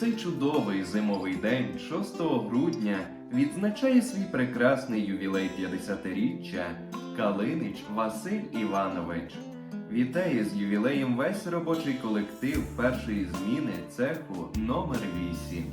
цей чудовий зимовий день, 6 грудня, відзначає свій прекрасний ювілей 50-річчя Калинич Василь Іванович. Вітає з ювілеєм весь робочий колектив першої зміни цеху номер 8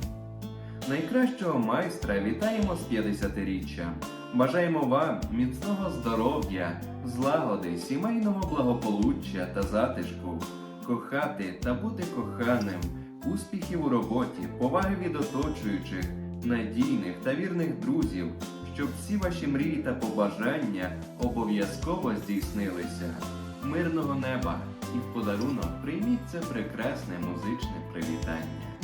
Найкращого майстра вітаємо з 50-річчям. Бажаємо вам міцного здоров'я, злагоди, сімейного благополуччя та затишку, кохати та бути коханим, успіхів у роботі, поваги від оточуючих, надійних та вірних друзів, щоб всі ваші мрії та побажання обов'язково здійснилися. Мирного неба і в подарунок прийміть це прекрасне музичне привітання.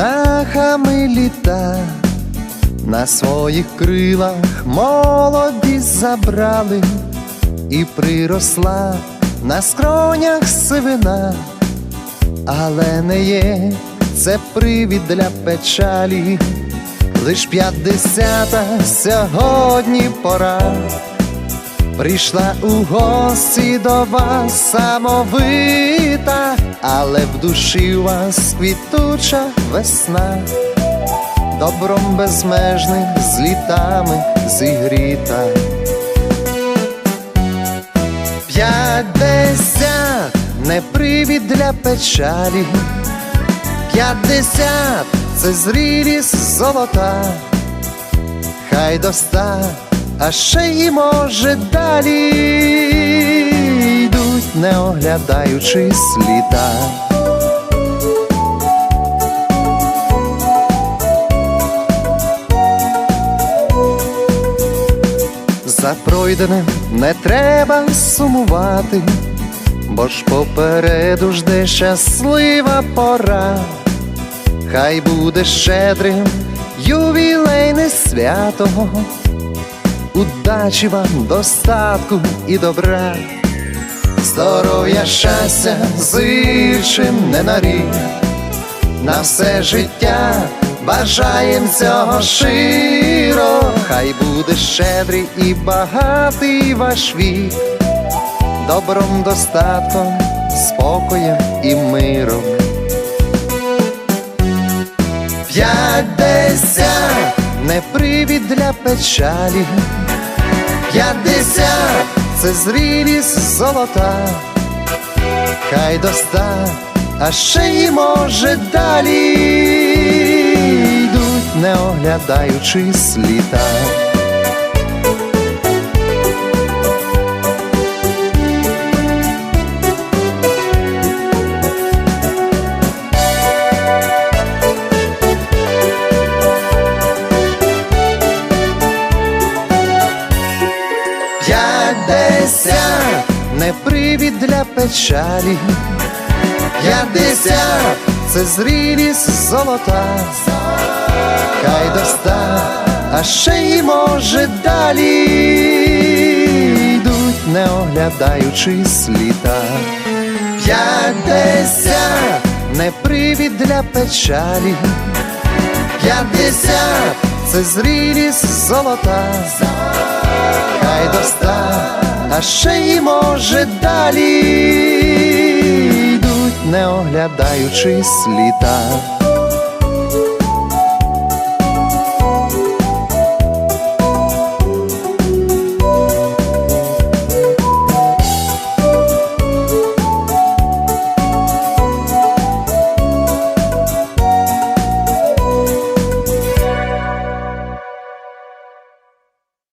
Птахами літа, на своїх крилах молодість забрали, і приросла на скронях сивина, але не є це привід для печалі, лиш п'ятдесята сьогодні пора. Прийшла у гості до вас самовита, але в душі у вас квітуча весна, добром безмежним з літами зігріта. П'ятдесят не привід для печалі, п'ятдесят це зрілість золота, хай до ста, а ще й може далі йдуть, не оглядаючись літа. За пройденим не треба сумувати, бо ж попереду жде щаслива пора. Хай буде щедрим ювілейне свято, удачі вам, достатку і добра, здоров'я, щастя, зичим не на рік, на все життя бажаєм цього широ, хай буде щедрий і багатий ваш вік, добром, достатком, спокоєм і миром. П'ятдесят не привід для печалі, п'ятдесят це зрілість золота, хай до ста, а ще й може далі. Йдуть, не оглядаючись літа. П'ятдесят не привід для печалі, п'ятдесят. Це зрілість золота, хай до ста, а ще й може далі йдуть, не оглядаючись літа. П'ятдесят. Не привід для печалі, п'ятдесят це зрілість золота хай до ста, а ще й може далі йдуть, не оглядаючись літа.